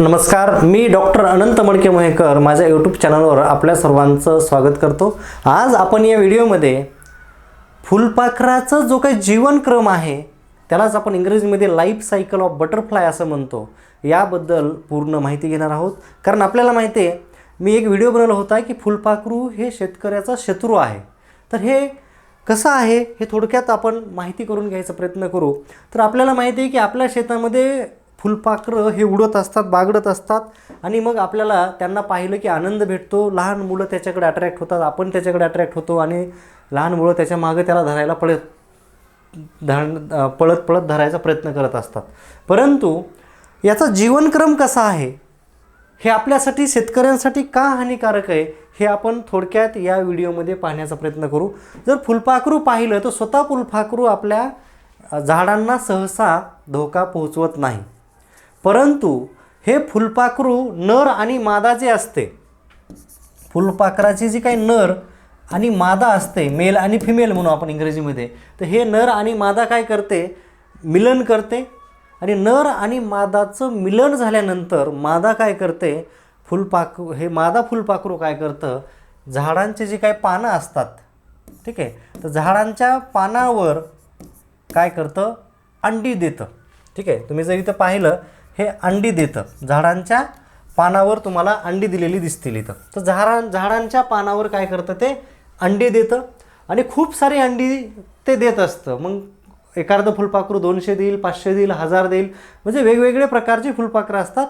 नमस्कार मी डॉक्टर अनंत मडके मयेकर माझ्या यूट्यूब चॅनलवर आपल्या सर्वांचं स्वागत करतो. आज आपण या व्हिडिओमध्ये फुलपाखराचा जो काही जीवनक्रम आहे त्यालाच आपण इंग्रजीमध्ये लाईफ सायकल ऑफ बटरफ्लाय असं म्हणतो. याबद्दल पूर्ण माहिती घेणार आहोत. कारण आपल्याला माहिती आहे मी एक व्हिडिओ बनवला होता की फुलपाखरू हे शेतकऱ्याचा शत्रू आहे. तर हे कसं आहे हे थोडक्यात आपण माहिती करून घ्यायचा प्रयत्न करू. तर आपल्याला माहिती आहे की आपल्या शेतामध्ये फुलपाखरं हे उडत असतात बागडत असतात आणि मग आपल्याला त्यांना पाहिलं की आनंद भेटतो. लहान मुलं त्याच्याकडे अट्रॅक्ट होतात आपण त्याच्याकडे अट्रॅक्ट होतो आणि लहान मुलं त्याच्या मागं त्याला धरायला पळत धरण पळत पळत धरायचा प्रयत्न करत असतात. परंतु याचा जीवनक्रम कसा आहे? हे आपल्यासाठी शेतकऱ्यांसाठी का हानिकारक आहे? हे आपण थोडक्यात या व्हिडिओमध्ये पाहण्याचा प्रयत्न करू. जर फुलपाखरू पाहिलं तर स्वतः फुलपाखरू आपल्या झाडांना सहसा धोका पोहोचवत नाही. परंतु हे फुलपाखरू नर आणि मादा जे असते फुलपाखराची जी काही नर आणि मादा असते मेल आणि फिमेल म्हणू आपण इंग्रजीमध्ये तर हे नर आणि मादा काय करते? मिलन करते. आणि नर आणि मादाचं मिलन झाल्यानंतर मादा काय करते? फुलपाखरू हे मादा फुलपाखरू काय करतं? झाडांचे जे काही पानं असतात ठीक आहे? तर झाडांच्या पानावर काय करतं? अंडी देतं ठीक आहे? तुम्ही जर इथं पाहिलं हे अंडी देतं. झाडांच्या पानावर तुम्हाला अंडी दिलेली दिसतील इथं. तर झाडां झाडांच्या पानावर काय करतं ते? अंडी देतं. आणि खूप सारी अंडी ते देत असतं. मग एखादं फुलपाखरू दोनशे देईल पाचशे देईल हजार देईल. म्हणजे वेगवेगळे प्रकारची फुलपाखरं असतात.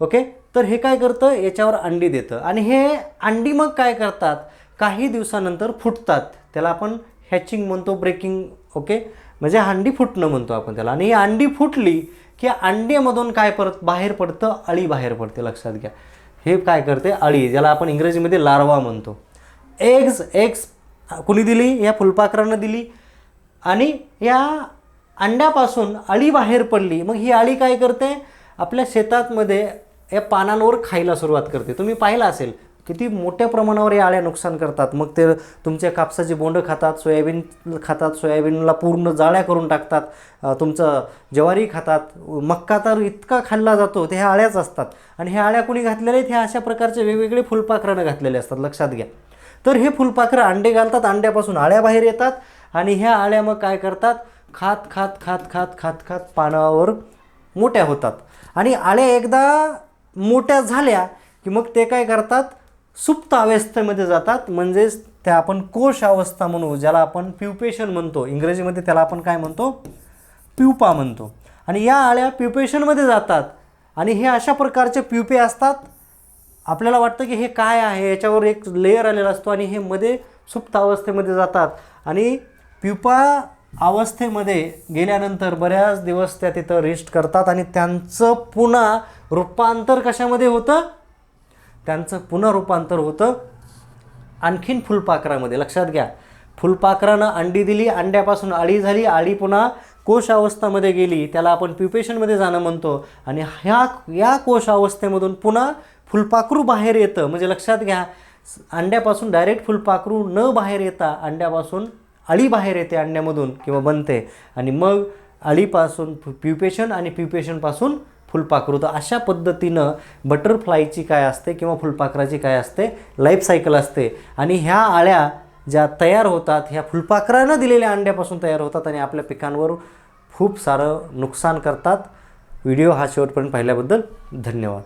ओके? तर हे काय करतं? याच्यावर अंडी देतं. आणि हे अंडी मग काय करतात? काही दिवसानंतर फुटतात. त्याला आपण हॅचिंग म्हणतो ब्रेकिंग ओके? म्हणजे अंडी फुटणं म्हणतो आपण त्याला. आणि ही अंडी फुटली की अंड्यामधून काय परत बाहेर पडतं? अळी बाहेर पडते लक्षात घ्या. हे काय करते? अळी ज्याला आपण इंग्रजीमध्ये लार्वा म्हणतो. एग्ज एग्स कुणी दिली? या फुलपाखरानं दिली. आणि या अंड्यापासून अळी बाहेर पडली मग ही अळी काय करते? आपल्या शेतातमध्ये या पानांवर खायला सुरुवात करते. तुम्ही पाहिलं असेल किती मोठ्या प्रमाणावर या अळ्या नुकसान करतात. मग ते तुमच्या कापसाची बोंडं खातात सोयाबीन खातात सोयाबीनला पूर्ण जाळ्या करून टाकतात तुमचं ज्वारी खातात. मक्का तर इतका खाल्ला जातो ते ह्या अळ्याच असतात. आणि ह्या अळ्या कुणी घातलेल्या आहेत? ह्या अशा प्रकारचे वेगवेगळे फुलपाखरानं घातलेले असतात लक्षात घ्या. तर हे फुलपाखरं अंडे घालतात अंड्यापासून आळ्या बाहेर येतात आणि ह्या आळ्या मग काय करतात? खात खात खात खात खात खात पानावर मोठ्या होतात. आणि आळ्या एकदा मोठ्या झाल्या की मग ते काय करतात? सुप्त अवस्थेमध्ये जातात म्हणजेच त्या आपण कोश अवस्था म्हणू ज्याला आपण प्युपेशन म्हणतो. इंग्रजीमध्ये त्याला आपण काय म्हणतो? प्युपा म्हणतो. आणि या आळ्या प्युपेशनमध्ये जातात. आणि हे अशा प्रकारचे प्युपे असतात. आपल्याला वाटतं की हे काय आहे? याच्यावर एक लेअर आलेला असतो आणि हे मध्ये सुप्त अवस्थेमध्ये जातात. आणि प्युपा अवस्थेमध्ये गेल्यानंतर बऱ्याच दिवस त्या तिथं रेस्ट करतात आणि त्यांचं पुन्हा रूपांतर कशामध्ये होतं? त्यांचं पुन्हा रूपांतर होतं. आणखीन फुलपाखरामध्ये लक्षात घ्या. फुलपाखरानं अंडी दिली अंड्यापासून अळी झाली अळी पुन्हा कोश अवस्थामध्ये गेली. त्याला आपण प्युपेशनमध्ये जाणं म्हणतो. आणि ह्या या कोश अवस्थेमधून पुन्हा फुलपाखरू बाहेर येतं. म्हणजे लक्षात घ्या अंड्यापासून डायरेक्ट फुलपाखरू न बाहेर येता अंड्यापासून अळी बाहेर येते अंड्यामधून किंवा बनते. आणि मग अळीपासून प्युपेशन आणि प्युपेशनपासून फुलपाखरू. तर अशा पद्धतीनं बटरफ्लायची काय असते किंवा फुलपाखराची काय असते? लाईफ सायकल असते. आणि ह्या आळ्या ज्या तयार होतात ह्या फुलपाखरानं दिलेल्या अंड्यापासून तयार होतात आणि आपल्या पिकांवर खूप सारं नुकसान करतात. व्हिडिओ हा शेवटपर्यंत पाहिल्याबद्दल धन्यवाद.